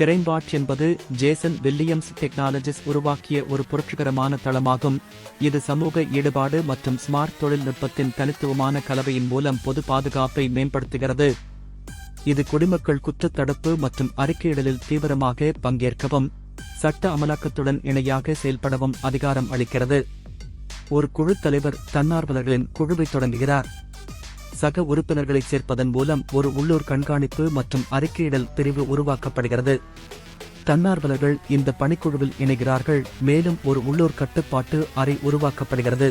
கிரைம்பாட் என்பது Jason Williams technologies உருவாக்கிய ஒரு புரட்சிகரமான தளமாகும். இது சமூக ஈடுபாடு மற்றும் ஸ்மார்ட் தொழில்நுட்பத்தின் தனித்துவமான கலவையின் மூலம் பொது பாதுகாப்பை மேம்படுத்துகிறது. இது குடிமக்கள் குற்றத்தடுப்பு மற்றும் அறிக்கையிடலில் தீவிரமாக பங்கேற்கவும் சட்ட அமலாக்கத்துடன் இணையாக செயல்படவும் அதிகாரம் அளிக்கிறது. ஒரு குழு தலைவர் தன்னார்வலர்களின் குழுவை தொடங்குகிறார். சக உறுப்பினர்களை சேர்ப்பதன் மூலம் ஒரு உள்ளூர் கண்காணிப்பு மற்றும் அறிக்கையிடல் பிரிவு உருவாக்கப்படுகிறது. தன்னார்வலர்கள் இந்த பணிக்குழுவில் இணைகிறார்கள் மேலும் ஒரு உள்ளூர் கட்டுப்பாட்டு அறை உருவாக்கப்படுகிறது.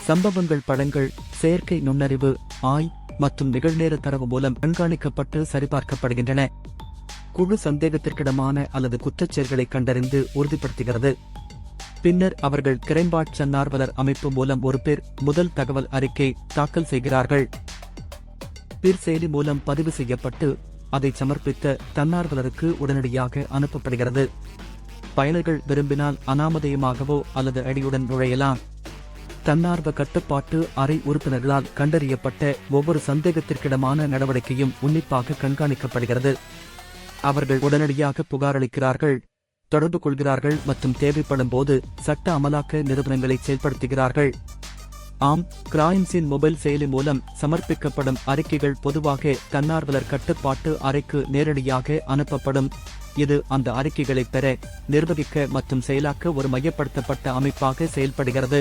சம்பவங்கள் படங்கள் செயற்கை நுண்ணறிவு ஆய் மற்றும் நிகழ்நேர தரவு மூலம் கண்காணிக்கப்பட்டு சரிபார்க்கப்படுகின்றன. குழு சந்தேகத்திற்கிடமான அல்லது குற்றச்செயல்களை கண்டறிந்து உறுதிப்படுத்துகிறது. பின்னர் அவர்கள் கிரைம்பாட் தன்னார்வலர் அமைப்பு மூலம் ஒரு பேர் முதல் தகவல் அறிக்கை தாக்கல் செய்கிறார்கள். பிர் செயலி மூலம் பதிவு செய்யப்பட்டு அதை சமர்ப்பித்த தன்னார்வலருக்கு உடனடியாக அனுப்பப்படுகிறது. பயனர்கள் விரும்பினால் அனாமதயமாகவோ அல்லது அடியுடன் நுழையலாம். தன்னார்வ கட்டுப்பாட்டு அறை உறுப்பினர்களால் கண்டறியப்பட்ட ஒவ்வொரு சந்தேகத்திற்கிடமான நடவடிக்கையும் உன்னிப்பாக கண்காணிக்கப்படுகிறது. அவர்கள் உடனடியாக புகாரளிக்கிறார்கள் தொடர்பு கொள்கிறார்கள் மற்றும் தேவைப்படும் போது சட்ட அமலாக்க நிறுவனங்களை செயல்படுத்துகிறார்கள். ஆம் கிராயின்ஸின் மொபைல் செயலி மூலம் சமர்ப்பிக்கப்படும் அறிக்கைகள் பொதுவாக தன்னார்வலர் கட்டுப்பாட்டு அறைக்கு நேரடியாக அனுப்பப்படும். இது அந்த அறிக்கைகளை பெற நிர்வகிக்க மற்றும் செயலாக்க ஒரு மையப்படுத்தப்பட்ட அமைப்பாக செயல்படுகிறது.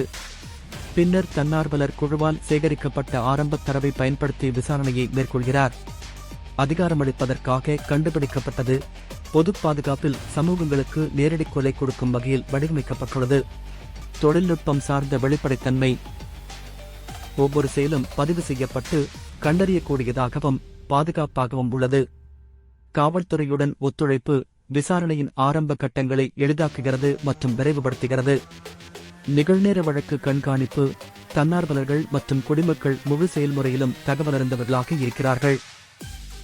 பின்னர் தன்னார்வலர் குழுவால் சேகரிக்கப்பட்ட ஆரம்ப தரவை பயன்படுத்தி விசாரணையை மேற்கொள்கிறார். அதிகாரமளிப்பதற்காக கண்டுபிடிக்கப்பட்டது. பொது பாதுகாப்பில் சமூகங்களுக்கு நேரடி கொலை கொடுக்கும் வகையில் வடிவமைக்கப்பட்டுள்ளது. தொழில்நுட்பம் சார்ந்த வெளிப்படைத்தன்மை. ஒவ்வொரு செயலும் பதிவு செய்யப்பட்டு கண்டறியக்கூடியதாகவும் பாதுகாப்பாகவும் உள்ளது. காவல்துறையுடன் ஒத்துழைப்பு விசாரணையின் ஆரம்ப கட்டங்களை எளிதாக்குகிறது மற்றும் விரைவுபடுத்துகிறது. நிகழ்நேர வழக்கு கண்காணிப்பு தன்னார்வலர்கள் மற்றும் குடிமக்கள் முழு செயல்முறையிலும் தகவலறிந்தவர்களாக இருக்கிறார்கள்.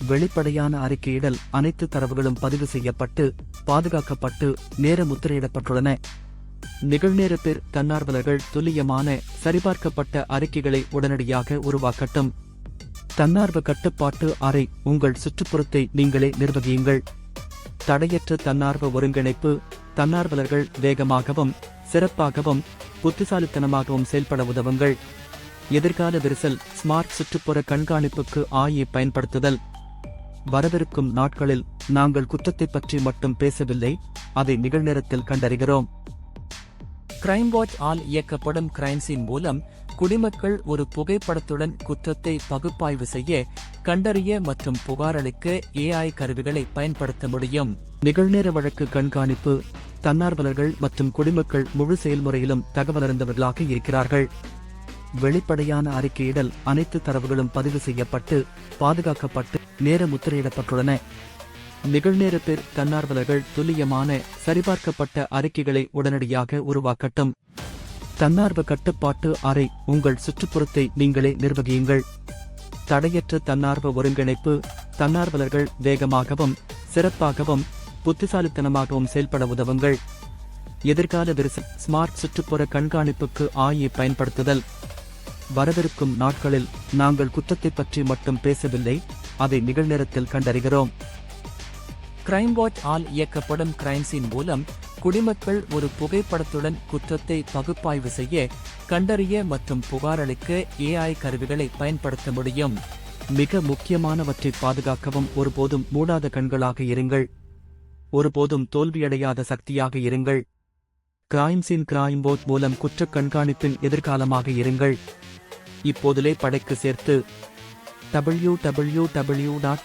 வெளிப்படையான அறிக்கையிடல் அனைத்து தரவுகளும் பதிவு செய்யப்பட்டு பாதுகாக்கப்பட்டு நேர முத்திரையிடப்பட்டுள்ளன. நிகழ்நேர பேர் தன்னார்வலர்கள் துல்லியமான சரிபார்க்கப்பட்ட அறிக்கைகளை உடனடியாக உருவாக்கட்டும். தன்னார்வ கட்டுப்பாட்டு அறை உங்கள் சுற்றுப்புறத்தை நீங்களே நிர்வகியுங்கள். தடையற்ற தன்னார்வ ஒருங்கிணைப்பு தன்னார்வலர்கள் வேகமாகவும் சிறப்பாகவும் புத்திசாலித்தனமாகவும் செயல்பட உதவுங்கள். எதிர்கால விரிசல் ஸ்மார்ட் சுற்றுப்புற கண்காணிப்புக்கு ஆயை பயன்படுத்துதல். வரவிருக்கும் நாட்களில் நாங்கள் குற்றத்தை பற்றி மட்டும் பேசவில்லை அதை நிகழ்நேரத்தில் கண்டறிகிறோம். கிரைம் வாட்ச் ஆல் இயக்கப்படும் கிரைம்ஸின் மூலம் குடிமக்கள் ஒரு புகைப்படத்துடன் குற்றத்தை பகுப்பாய்வு செய்ய கண்டறிய மற்றும் புகாரளிக்க ஏஐ கருவிகளை பயன்படுத்த முடியும். நிகழ்நேர வழக்கு கண்காணிப்பு தன்னார்வலர்கள் மற்றும் குடிமக்கள் முழு செயல்முறையிலும் தகவலறிந்தவர்களாக இருக்கிறார்கள். வெளிப்படையான அறிக்கையிடல் அனைத்து தரவுகளும் பதிவு செய்யப்பட்டு பாதுகாக்கப்பட்டு நேர முத்திரையிடப்பட்டுள்ளன. நிகழ்நேர பேர் தன்னார்வலர்கள் துல்லியமான சரிபார்க்கப்பட்ட அறிக்கைகளை உடனடியாக உருவாக்கட்டும். தன்னார்வ கட்டுப்பாட்டு அறை உங்கள் சுற்றுப்புறத்தை நீங்களே நிர்வகியுங்கள். தடையற்ற தன்னார்வ ஒருங்கிணைப்பு தன்னார்வலர்கள் வேகமாகவும் சிறப்பாகவும் புத்திசாலித்தனமாகவும் செயல்பட உதவுங்கள். எதிர்கால விரிசல் ஸ்மார்ட் சுற்றுப்புற கண்காணிப்புக்கு ஆயை பயன்படுத்துதல். வரவிருக்கும் நாட்களில் நாங்கள் குற்றத்தை பற்றி மட்டும் பேசவில்லை. அதை நிகழ்நேரத்தில் கண்டறிகிறோம். கிரைம் வாட்ச் ஆல் இயக்கப்படும் கிரைம்ஸின் மூலம் குடிமக்கள் ஒரு புகைப்படத்துடன் குற்றத்தை பகுப்பாய்வு செய்ய கண்டறிய மற்றும் புகாரளிக்க ஏஐ கருவிகளை பயன்படுத்த முடியும். மிக முக்கியமானவற்றை பாதுகாக்கவும் ஒருபோதும் மூடாத கண்களாக இருங்கள். ஒருபோதும் தோல்வியடையாத சக்தியாக இருங்கள். கிரைம்ஸின் கிரைம் போட் மூலம் குற்ற கண்காணிப்பின் எதிர்காலமாக இருங்கள். இப்போதிலே படைக்கு சேர்த்து டபிள்யூ டபிள்யூ டபிள்யூ டாட்